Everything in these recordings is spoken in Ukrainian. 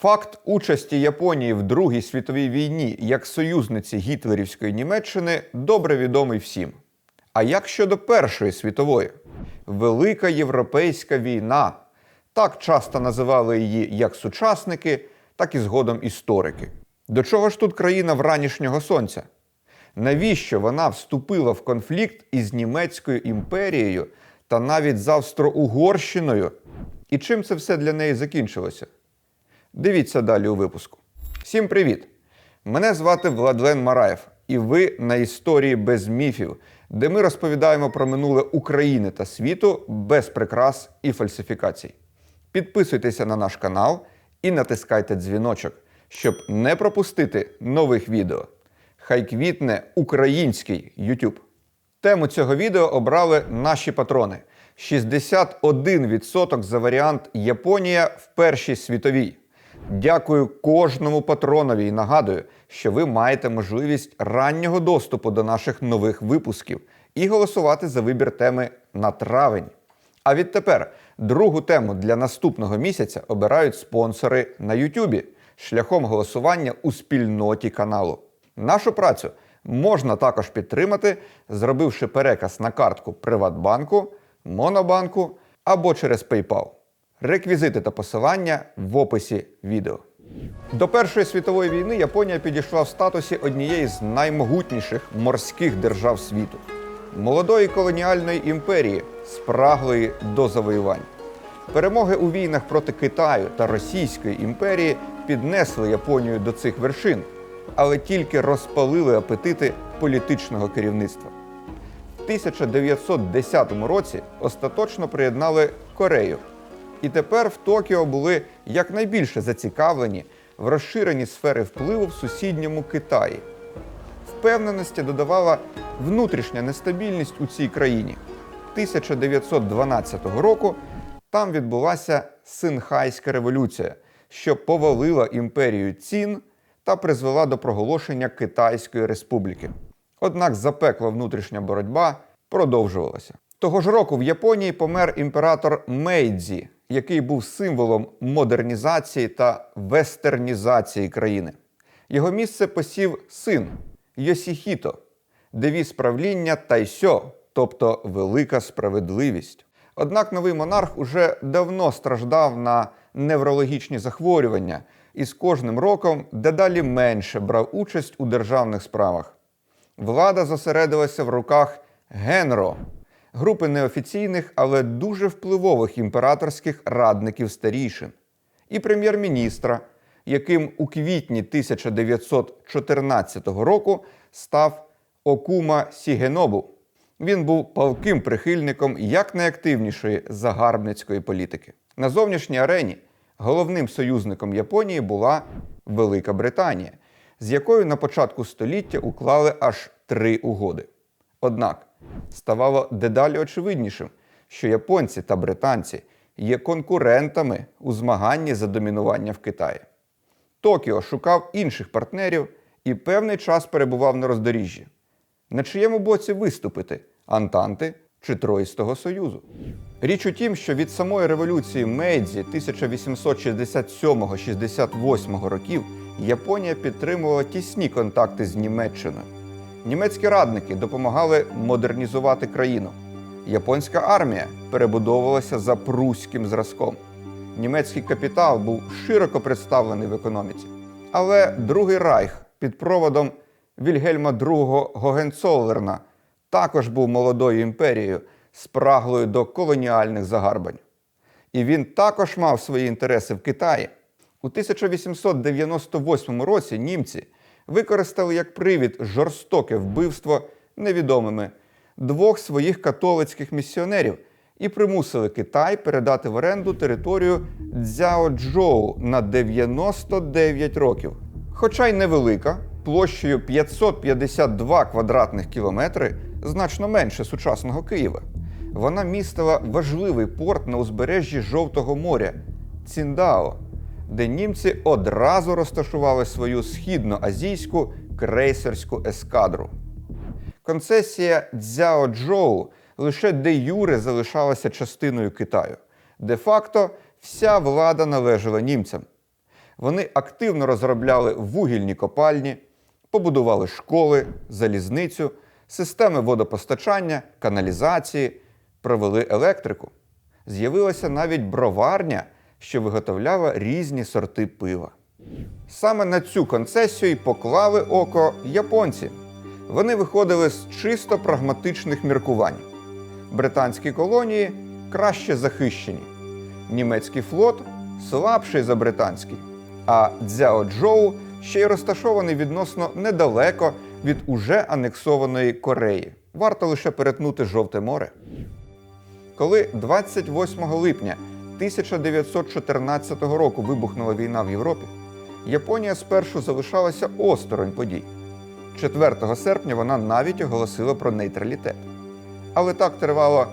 Факт участі Японії в Другій світовій війні як союзниці гітлерівської Німеччини добре відомий всім. А як щодо Першої світової? Велика європейська війна. Так часто називали її як сучасники, так і згодом історики. До чого ж тут країна вранішнього сонця? Навіщо вона вступила в конфлікт із Німецькою імперією та навіть з Австро-Угорщиною? І чим це все для неї закінчилося? Дивіться далі у випуску. Всім привіт! Мене звати Владлен Мараєв, і ви на історії без міфів, де ми розповідаємо про минуле України та світу без прикрас і фальсифікацій. Підписуйтеся на наш канал і натискайте дзвіночок, щоб не пропустити нових відео. Хай квітне український YouTube. Тему цього відео обрали наші патрони. 61% за варіант Японія в Першій світовій. Дякую кожному патронові і нагадую, що ви маєте можливість раннього доступу до наших нових випусків і голосувати за вибір теми на травень. А відтепер другу тему для наступного місяця обирають спонсори на Ютубі шляхом голосування у спільноті каналу. Нашу працю можна також підтримати, зробивши переказ на картку Приватбанку, Монобанку або через PayPal. Реквізити та посилання в описі відео. До Першої світової війни Японія підійшла в статусі однієї з наймогутніших морських держав світу, молодої колоніальної імперії, спраглої до завоювань. Перемоги у війнах проти Китаю та Російської імперії піднесли Японію до цих вершин, але тільки розпалили апетити політичного керівництва. В 1910 році остаточно приєднали Корею. І тепер в Токіо були якнайбільше зацікавлені в розширенні сфери впливу в сусідньому Китаї. Впевненості додавала внутрішня нестабільність у цій країні. 1912 року там відбулася Синхайська революція, що повалила імперію цін та призвела до проголошення Китайської республіки. Однак запекла внутрішня боротьба продовжувалася. Того ж року в Японії помер імператор Мейдзі, який був символом модернізації та вестернізації країни. Його місце посів син Йосіхіто, девіз правління Тайсьо, тобто велика справедливість. Однак новий монарх уже давно страждав на неврологічні захворювання і з кожним роком дедалі менше брав участь у державних справах. Влада зосередилася в руках Генро, групи неофіційних, але дуже впливових імператорських радників старішин, і прем'єр-міністра, яким у квітні 1914 року став Окума Сігенобу. Він був палким прихильником якнайактивнішої загарбницької політики. На зовнішній арені головним союзником Японії була Велика Британія, з якою на початку століття уклали аж три угоди. Однак ставало дедалі очевиднішим, що японці та британці є конкурентами у змаганні за домінування в Китаї. Токіо шукав інших партнерів і певний час перебував на роздоріжжі. На чиєму боці виступити Антанти чи Троїстого Союзу? Річ у тім, що від самої революції Мейдзі 1867-68 років Японія підтримувала тісні контакти з Німеччиною. Німецькі радники допомагали модернізувати країну. Японська армія перебудовувалася за пруським зразком. Німецький капітал був широко представлений в економіці. Але Другий Райх під проводом Вільгельма II Гогенцоллерна також був молодою імперією, спраглою до колоніальних загарбань. І він також мав свої інтереси в Китаї. У 1898 році німці використали як привід жорстоке вбивство невідомими двох своїх католицьких місіонерів і примусили Китай передати в оренду територію Цзяоджоу на 99 років. Хоча й невелика, площею 552 квадратних кілометри, значно менше сучасного Києва. Вона містила важливий порт на узбережжі Жовтого моря Ціндао, де німці одразу розташували свою східноазійську крейсерську ескадру. Концесія Цзяоджоу лише де юре залишалася частиною Китаю. Де-факто вся влада належала німцям. Вони активно розробляли вугільні копальні, побудували школи, залізницю, системи водопостачання, каналізації, провели електрику. З'явилася навіть броварня, що виготовляла різні сорти пива. Саме на цю концесію й поклали око японці. Вони виходили з чисто прагматичних міркувань. Британські колонії краще захищені, німецький флот слабший за британський, а Цзяо-Джоу ще й розташований відносно недалеко від уже анексованої Кореї. Варто лише перетнути Жовте море. Коли 28 липня 1914 року вибухнула війна в Європі, Японія спершу залишалася осторонь подій. 4 серпня вона навіть оголосила про нейтралітет. Але так тривало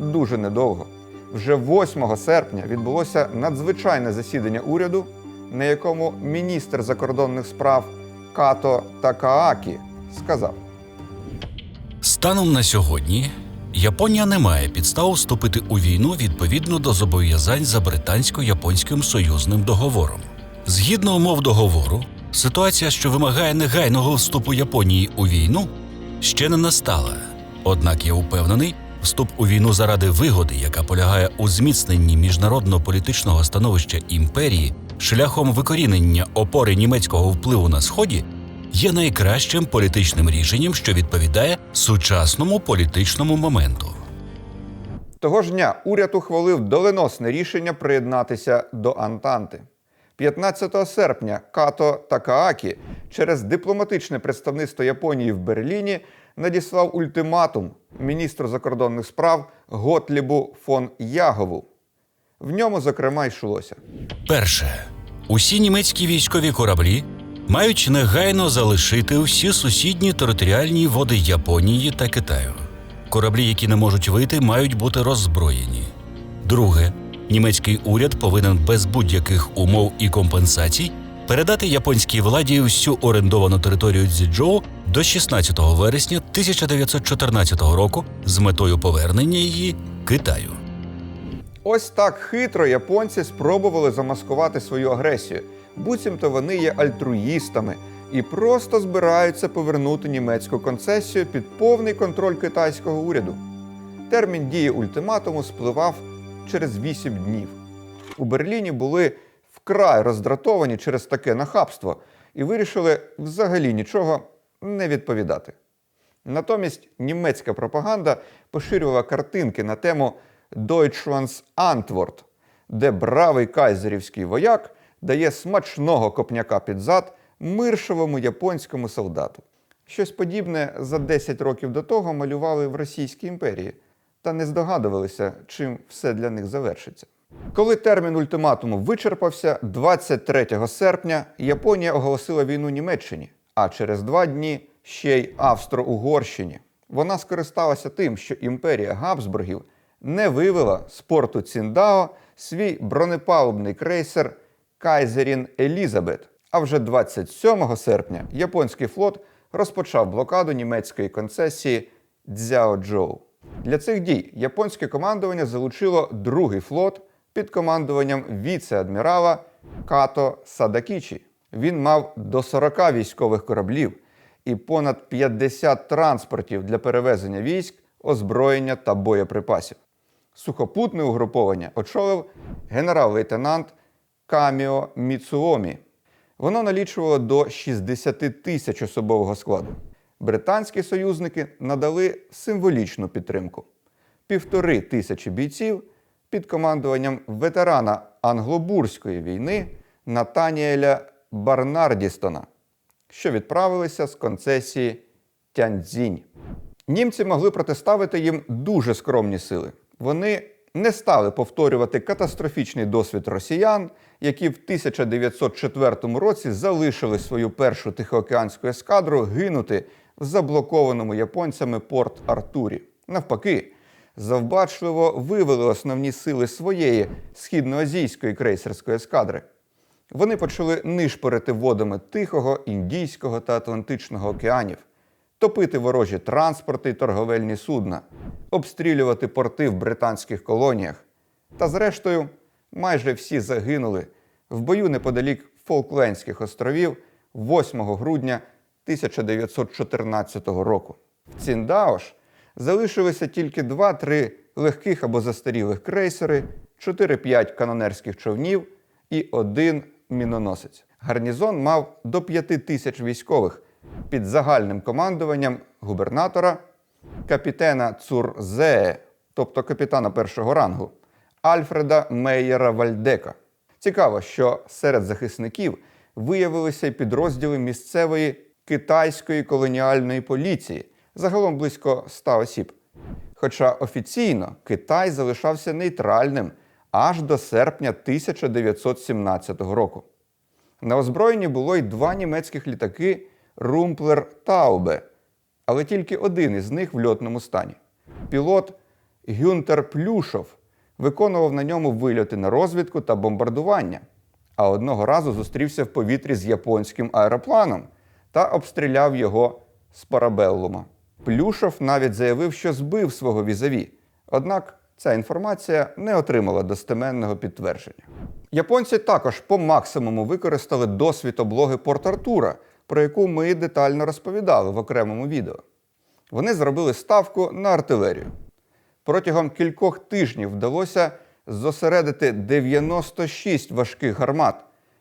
дуже недовго. Вже 8 серпня відбулося надзвичайне засідання уряду, на якому міністр закордонних справ Като Такаакі сказав: Станом на сьогодні Японія не має підстав вступити у війну відповідно до зобов'язань за британсько-японським союзним договором. Згідно умов договору, ситуація, що вимагає негайного вступу Японії у війну, ще не настала. Однак я впевнений, вступ у війну заради вигоди, яка полягає у зміцненні міжнародно-політичного становища імперії шляхом викорінення опори німецького впливу на сході, є найкращим політичним рішенням, що відповідає сучасному політичному моменту. Того ж дня уряд ухвалив доленосне рішення приєднатися до Антанти. 15 серпня Като Такаакі через дипломатичне представництво Японії в Берліні надіслав ультиматум міністру закордонних справ Готлібу фон Ягову. В ньому, зокрема, йшлося. Перше, усі німецькі військові кораблі мають негайно залишити всі сусідні територіальні води Японії та Китаю. Кораблі, які не можуть вийти, мають бути роззброєні. Друге, німецький уряд повинен без будь-яких умов і компенсацій передати японській владі всю орендовану територію Цзіджоу до 16 вересня 1914 року з метою повернення її Китаю. Ось так хитро японці спробували замаскувати свою агресію. Буцімто вони є альтруїстами і просто збираються повернути німецьку концесію під повний контроль китайського уряду. Термін дії ультиматуму спливав через 8 днів. У Берліні були вкрай роздратовані через таке нахабство і вирішили взагалі нічого не відповідати. Натомість німецька пропаганда поширювала картинки на тему Deutschlands Antwort, де бравий кайзерівський вояк дає смачного копняка під зад миршовому японському солдату. Щось подібне за 10 років до того малювали в Російській імперії та не здогадувалися, чим все для них завершиться. Коли термін ультиматуму вичерпався, 23 серпня Японія оголосила війну Німеччині, а через два дні ще й Австро-Угорщині. Вона скористалася тим, що імперія Габсбургів не вивела з порту Ціндао свій бронепалубний крейсер Кайзерін Елізабет. А вже 27 серпня японський флот розпочав блокаду німецької концесії Цзяо-Джоу. Для цих дій японське командування залучило другий флот під командуванням віце-адмірала Като Садакічі. Він мав до 40 військових кораблів і понад 50 транспортів для перевезення військ, озброєння та боєприпасів. Сухопутне угруповання очолив генерал-лейтенант Каміо Міцуомі. Воно налічувало до 60 тисяч особового складу. Британські союзники надали символічну підтримку: півтори тисячі бійців під командуванням ветерана англобурської війни Натаніеля Барнардістона, що відправилися з концесії Тяньцзінь. Німці могли протиставити їм дуже скромні сили. Вони не стали повторювати катастрофічний досвід росіян, які в 1904 році залишили свою першу тихоокеанську ескадру гинути в заблокованому японцями порт Артурі. Навпаки, завбачливо вивели основні сили своєї східноазійської крейсерської ескадри. Вони почали нишпорити водами Тихого, Індійського та Атлантичного океанів, топити ворожі транспорти й торговельні судна, обстрілювати порти в британських колоніях. Та, зрештою, майже всі загинули в бою неподалік Фолклендських островів 8 грудня 1914 року. В Ціндао ж залишилися тільки 2-3 легких або застарілих крейсери, 4-5 канонерських човнів і один міноносець. Гарнізон мав до 5 тисяч військових під загальним командуванням губернатора, капітена Цурзее, тобто капітана першого рангу, Альфреда Мейєра Вальдека. Цікаво, що серед захисників виявилися й підрозділи місцевої китайської колоніальної поліції, загалом близько 100 осіб. Хоча офіційно Китай залишався нейтральним аж до серпня 1917 року. На озброєнні було й два німецьких літаки Румплер Таубе, але тільки один із них в льотному стані. Пілот Гюнтер Плюшов виконував на ньому вильоти на розвідку та бомбардування, а одного разу зустрівся в повітрі з японським аеропланом та обстріляв його з парабеллума. Плюшов навіть заявив, що збив свого візаві. Однак ця інформація не отримала достеменного підтвердження. Японці також по максимуму використали досвід облоги Порт-Артура, про яку ми детально розповідали в окремому відео. Вони зробили ставку на артилерію. Протягом кількох тижнів вдалося зосередити 96 важких гармат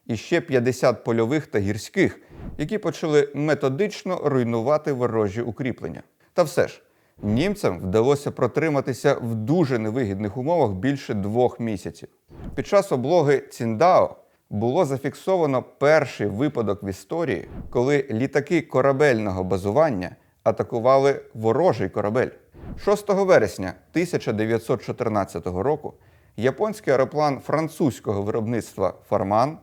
і ще 50 польових та гірських, які почали методично руйнувати ворожі укріплення. Та все ж, німцям вдалося протриматися в дуже невигідних умовах більше двох місяців. Під час облоги Ціндао було зафіксовано перший випадок в історії, коли літаки корабельного базування атакували ворожий корабель. 6 вересня 1914 року японський аероплан французького виробництва Фарман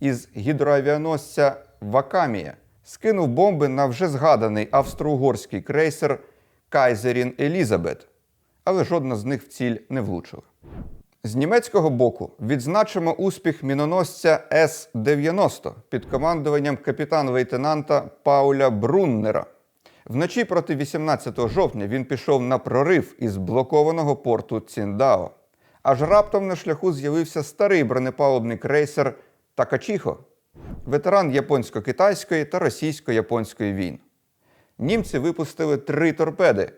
із гідроавіаносця Вакамія скинув бомби на вже згаданий австро-угорський крейсер Кайзерін Елізабет, але жодна з них в ціль не влучила. З німецького боку відзначимо успіх міноносця С-90 під командуванням капітан-лейтенанта Пауля Бруннера. Вночі проти 18 жовтня він пішов на прорив із блокованого порту Ціндао. Аж раптом на шляху з'явився старий бронепалубний крейсер Такачіхо, ветеран японсько-китайської та російсько-японської війн. Німці випустили три торпеди,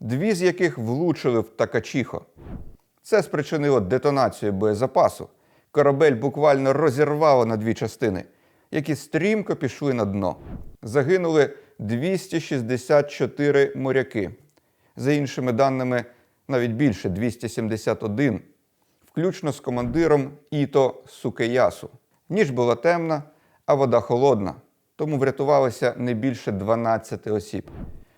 дві з яких влучили в Такачіхо. Це спричинило детонацію боєзапасу. Корабель буквально розірвало на дві частини, які стрімко пішли на дно. Загинули 264 моряки. За іншими даними, навіть більше 271, включно з командиром Іто Сукеясу. Ніч була темна, а вода холодна, тому врятувалося не більше 12 осіб.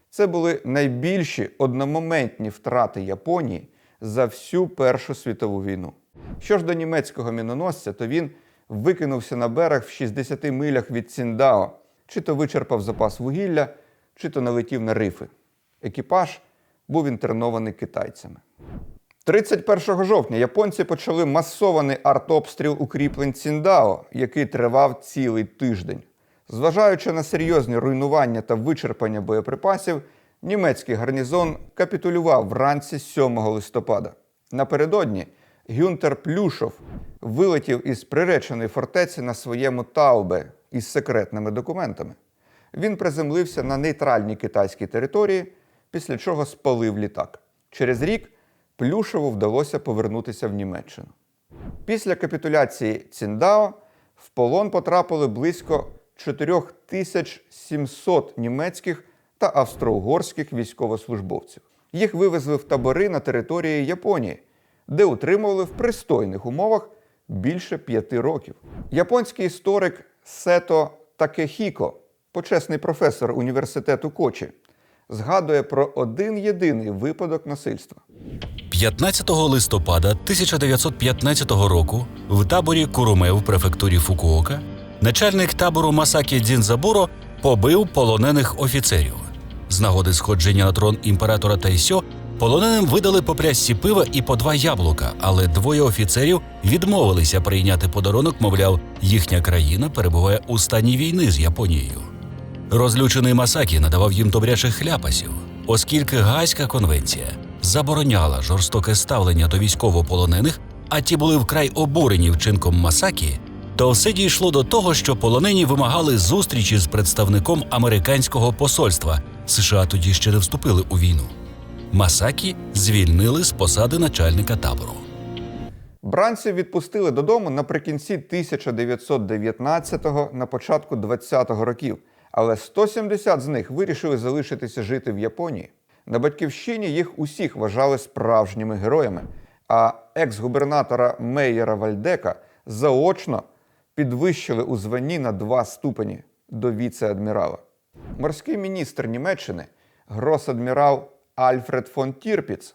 Це були найбільші одномоментні втрати Японії за всю Першу світову війну. Що ж до німецького міноносця, то він викинувся на берег в 60 милях від Ціндао, чи то вичерпав запас вугілля, чи то налетів на рифи. Екіпаж був інтернований китайцями. 31 жовтня японці почали масований артобстріл укріплень Ціндао, який тривав цілий тиждень. Зважаючи на серйозні руйнування та вичерпання боєприпасів, німецький гарнізон капітулював вранці 7 листопада. Напередодні Гюнтер Плюшов вилетів із приреченої фортеці на своєму Таубе із секретними документами. Він приземлився на нейтральній китайській території, після чого спалив літак. Через рік Плюшеву вдалося повернутися в Німеччину. Після капітуляції Ціндао в полон потрапили близько 4700 німецьких та австро-угорських військовослужбовців. Їх вивезли в табори на території Японії, де утримували в пристойних умовах більше п'яти років. Японський історик Сето Такехіко, почесний професор університету Кочі, згадує про один єдиний випадок насильства. 15 листопада 1915 року в таборі Куруме в префектурі Фукуока начальник табору Масакі Дзінзабуро побив полонених офіцерів. З нагоди сходження на трон імператора Тайсьо полоненим видали по плясці пива і по два яблука, але двоє офіцерів відмовилися прийняти подарунок, мовляв, їхня країна перебуває у стані війни з Японією. Розлючений Масакі надавав їм добрячих хляпасів, оскільки Гайська конвенція забороняла жорстоке ставлення до військовополонених, а ті були вкрай обурені вчинком Масакі, то все дійшло до того, що полонені вимагали зустрічі з представником американського посольства. США тоді ще не вступили у війну. Масакі звільнили з посади начальника табору. Бранців відпустили додому наприкінці 1919-го, на початку 20-го років, але 170 з них вирішили залишитися жити в Японії. На батьківщині їх усіх вважали справжніми героями, а екс-губернатора Мейєра Вальдека заочно підвищили у званні на два ступені до віце-адмірала. Морський міністр Німеччини, гросадмірал Альфред фон Тірпіц,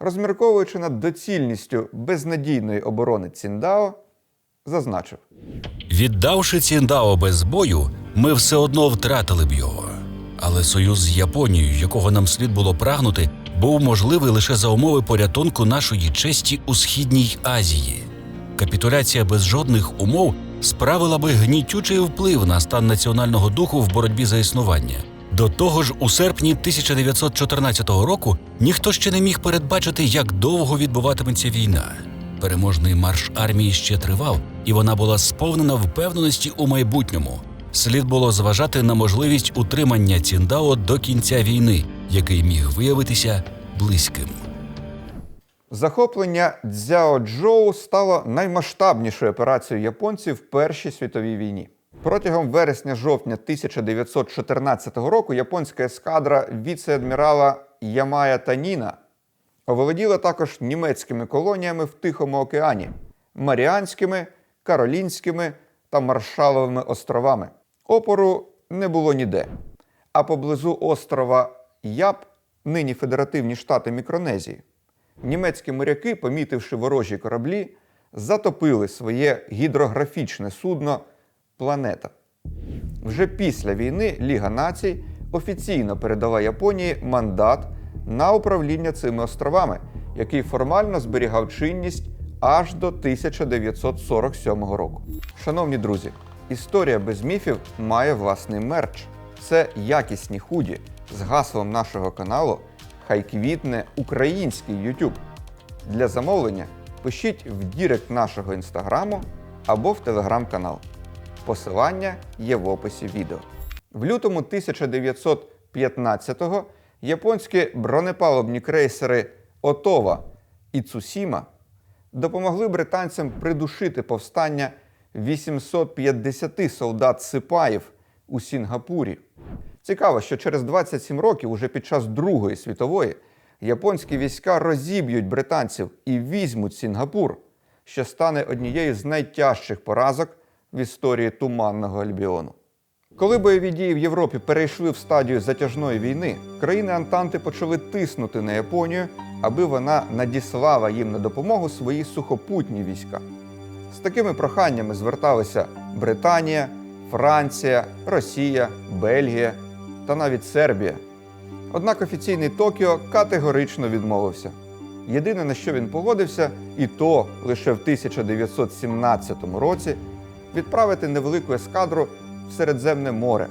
розмірковуючи над доцільністю безнадійної оборони Ціндао, зазначив: Віддавши Ціндао без бою, ми все одно втратили б його. Але союз з Японією, якого нам слід було прагнути, був можливий лише за умови порятунку нашої честі у східній Азії. Капітуляція без жодних умов справила би гнітючий вплив на стан національного духу в боротьбі за існування. До того ж, у серпні 1914 року ніхто ще не міг передбачити, як довго відбуватиметься війна. Переможний марш армії ще тривав, і вона була сповнена впевненості у майбутньому. Слід було зважати на можливість утримання Ціндао до кінця війни, який міг виявитися близьким. Захоплення Цзяо-Джоу стало наймасштабнішою операцією японців в Першій світовій війні. Протягом вересня-жовтня 1914 року японська ескадра віце-адмірала Ямая Таніна оволоділа також німецькими колоніями в Тихому океані, Маріанськими, Каролінськими та Маршаловими островами. Опору не було ніде. А поблизу острова Яб, нині Федеративні Штати Мікронезії, німецькі моряки, помітивши ворожі кораблі, затопили своє гідрографічне судно Планета. Вже після війни Ліга націй офіційно передала Японії мандат на управління цими островами, який формально зберігав чинність аж до 1947 року. Шановні друзі, історія без міфів має власний мерч. Це якісні худі з гаслом нашого каналу Хай квітне український YouTube. Для замовлення пишіть в дірект нашого інстаграму або в телеграм-канал. Посилання є в описі відео. В лютому 1915-го японські бронепалубні крейсери Отова і Цусіма допомогли британцям придушити повстання 850 солдат сипаїв у Сінгапурі. Цікаво, що через 27 років, уже під час Другої світової, японські війська розіб'ють британців і візьмуть Сінгапур, що стане однією з найтяжчих поразок в історії Туманного Альбіону. Коли бойові дії в Європі перейшли в стадію затяжної війни, країни Антанти почали тиснути на Японію, аби вона надіслала їм на допомогу свої сухопутні війська. З такими проханнями зверталися Британія, Франція, Росія, Бельгія та навіть Сербія. Однак офіційний Токіо категорично відмовився. Єдине, на що він погодився, і то лише в 1917 році, відправити невелику ескадру в Середземне море.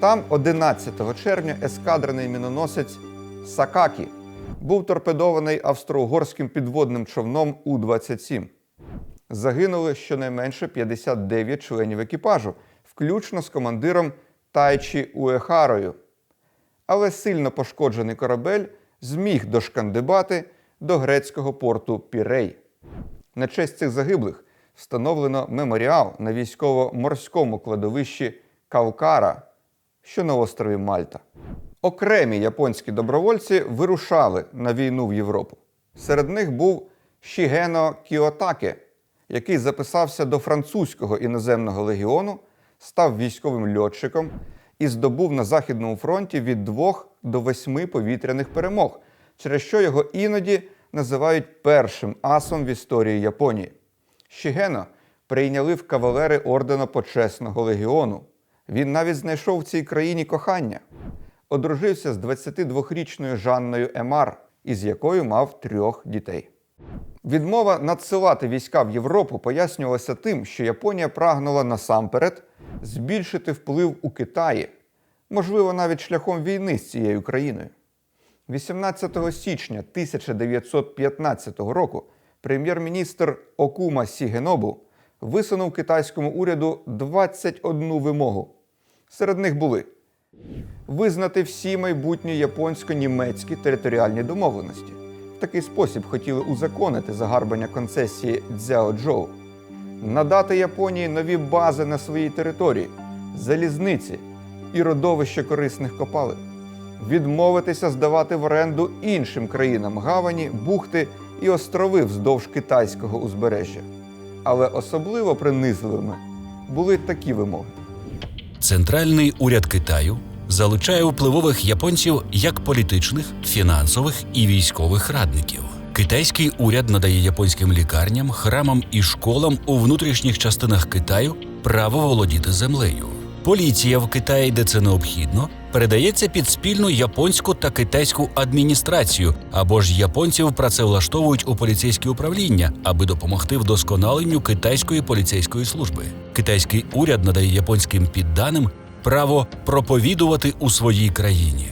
Там 11 червня ескадрений міноносець Сакакі був торпедований австро-угорським підводним човном У-27. Загинули щонайменше 59 членів екіпажу, включно з командиром Тайчі Уехарою. Але сильно пошкоджений корабель зміг дошкандибати до грецького порту Пірей. На честь цих загиблих встановлено меморіал на військово-морському кладовищі Кавкара, що на острові Мальта. Окремі японські добровольці вирушали на війну в Європу. Серед них був Шігено Кіотаке, який записався до французького іноземного легіону, став військовим льотчиком і здобув на Західному фронті від двох до восьми повітряних перемог, через що його іноді називають першим асом в історії Японії. Шігено прийняли в кавалери ордена Почесного легіону. Він навіть знайшов в цій країні кохання. Одружився з 22-річною Жанною Емар, із якою мав трьох дітей. Відмова надсилати війська в Європу пояснювалася тим, що Японія прагнула насамперед збільшити вплив у Китаї, можливо, навіть шляхом війни з цією країною. 18 січня 1915 року прем'єр-міністр Окума Сігенобу висунув китайському уряду 21 вимогу. Серед них були визнати всі майбутні японсько-німецькі територіальні домовленості. Такий спосіб хотіли узаконити загарбання концесії Цзяо-Джоу, надати Японії нові бази на своїй території, залізниці і родовище корисних копалин, відмовитися здавати в оренду іншим країнам гавані, бухти і острови вздовж китайського узбережжя. Але особливо принизливими були такі вимоги. Центральний уряд Китаю залучає впливових японців як політичних, фінансових і військових радників. Китайський уряд надає японським лікарням, храмам і школам у внутрішніх частинах Китаю право володіти землею. Поліція в Китаї, де це необхідно, передається під спільну японську та китайську адміністрацію, або ж японців працевлаштовують у поліцейські управління, аби допомогти вдосконаленню китайської поліцейської служби. Китайський уряд надає японським підданим право проповідувати у своїй країні.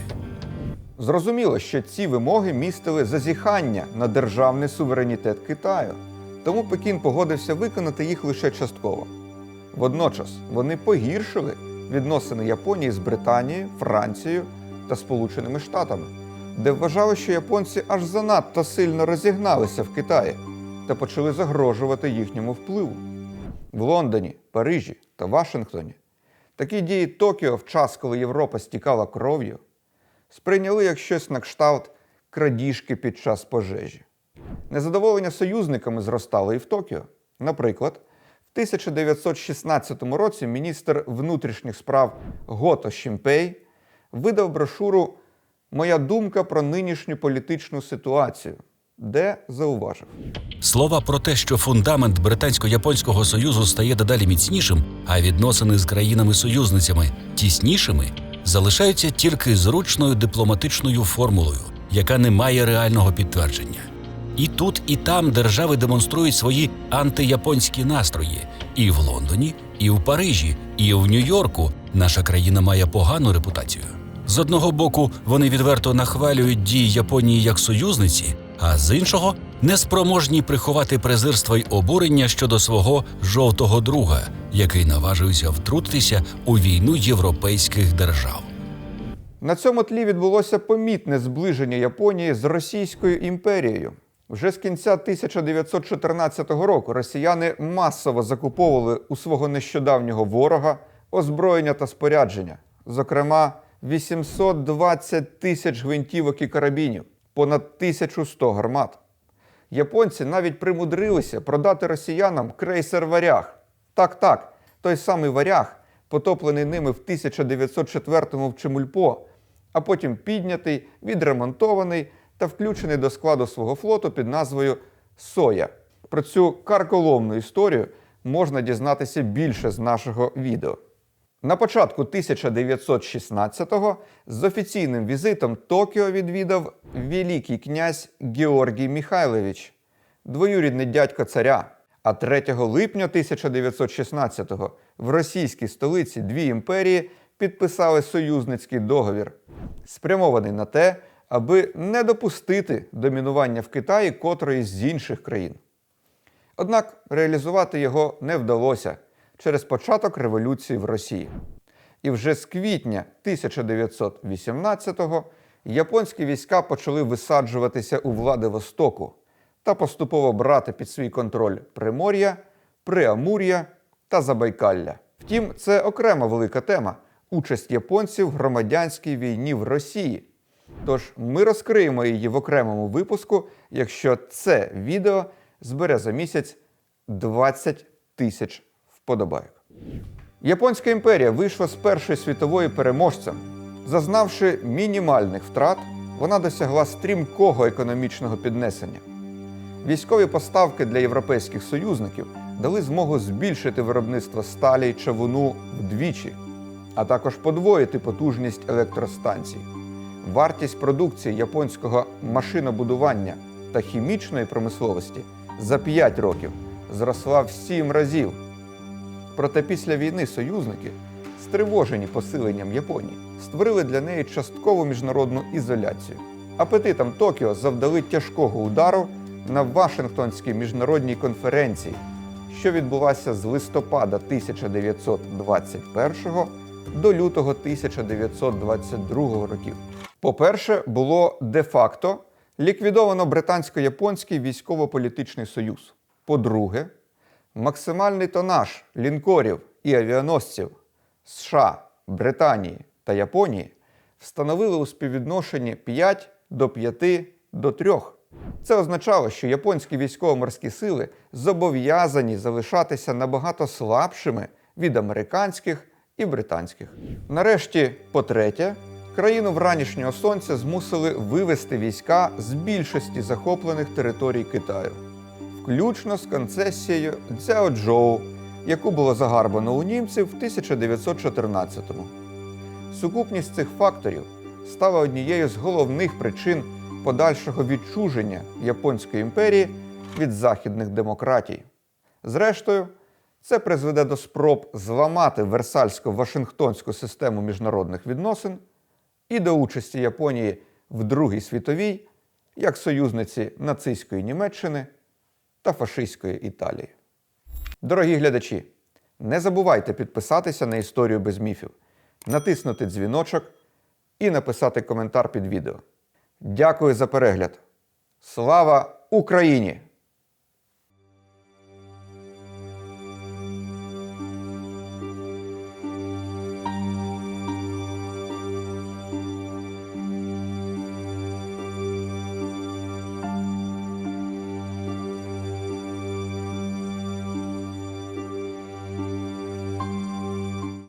Зрозуміло, що ці вимоги містили зазіхання на державний суверенітет Китаю, тому Пекін погодився виконати їх лише частково. Водночас вони погіршили відносини Японії з Британією, Францією та Сполученими Штатами, де вважали, що японці аж занадто сильно розігналися в Китаї та почали загрожувати їхньому впливу. В Лондоні, Парижі та Вашингтоні такі дії Токіо в час, коли Європа стікала кров'ю, сприйняли як щось на кшталт крадіжки під час пожежі. Незадоволення союзниками зростало і в Токіо. Наприклад, в 1916 році міністр внутрішніх справ Гото Шімпей видав брошуру Моя думка про нинішню політичну ситуацію, де зауважив. Слова про те, що фундамент британсько-японського союзу стає дедалі міцнішим, а відносини з країнами-союзницями тіснішими, залишаються тільки зручною дипломатичною формулою, яка не має реального підтвердження. І тут, і там держави демонструють свої антияпонські настрої. І в Лондоні, і в Парижі, і в Нью-Йорку наша країна має погану репутацію. З одного боку, вони відверто нахвалюють дії Японії як союзниці, а з іншого неспроможні приховати презирство й обурення щодо свого жовтого друга, який наважився втрутитися у війну європейських держав. На цьому тлі відбулося помітне зближення Японії з Російською імперією. Вже з кінця 1914 року росіяни масово закуповували у свого нещодавнього ворога озброєння та спорядження, зокрема 820 тисяч гвинтівок і карабінів, понад 1100 гармат. Японці навіть примудрилися продати росіянам крейсер Варяг. Так, так, той самий Варяг, потоплений ними в 1904-му в Чемульпо, а потім піднятий, відремонтований та включений до складу свого флоту під назвою Соя. Про цю карколомну історію можна дізнатися більше з нашого відео. На початку 1916-го з офіційним візитом Токіо відвідав великий князь Георгій Михайлович, двоюрідний дядько царя. А 3 липня 1916-го в російській столиці дві імперії підписали союзницький договір, спрямований на те, аби не допустити домінування в Китаї котрої з інших країн. Однак реалізувати його не вдалося через початок революції в Росії. І вже з квітня 1918-го японські війська почали висаджуватися у Владивостоку та поступово брати під свій контроль Примор'я, Преамур'я та Забайкалля. Втім, це окрема велика тема участь японців в громадянській війні в Росії. Тож ми розкриємо її в окремому випуску, якщо це відео збере за місяць 20 тисяч вподобайок. Японська імперія вийшла з Першої світової переможцем. Зазнавши мінімальних втрат, вона досягла стрімкого економічного піднесення. Військові поставки для європейських союзників дали змогу збільшити виробництво сталі й чавуну вдвічі, а також подвоїти потужність електростанцій. Вартість продукції японського машинобудування та хімічної промисловості за 5 років зросла в 7 разів. Проте після війни союзники, стривожені посиленням Японії, створили для неї часткову міжнародну ізоляцію. Апетитам Токіо завдали тяжкого удару на Вашингтонській міжнародній конференції що відбулася з листопада 1921 до лютого 1922 років. По-перше, було де-факто ліквідовано британсько-японський військово-політичний союз. По-друге, максимальний тонаж лінкорів і авіаносців США, Британії та Японії встановили у співвідношенні 5 до 5 до 3. Це означало, що японські військово-морські сили зобов'язані залишатися набагато слабшими від американських і британських. Нарешті, по-третє, країну вранішнього сонця змусили вивести війська з більшості захоплених територій Китаю включно з концесією Цзяоджоу, яку було загарбано у німців в 1914-му. Сукупність цих факторів стала однією з головних причин подальшого відчуження Японської імперії від західних демократій. Зрештою, це призведе до спроб зламати Версальсько-Вашингтонську систему міжнародних відносин і до участі Японії в Другій світовій як союзниці нацистської Німеччини та фашистської Італії. Дорогі глядачі, не забувайте підписатися на історію без міфів, натиснути дзвіночок і написати коментар під відео. Дякую за перегляд. Слава Україні!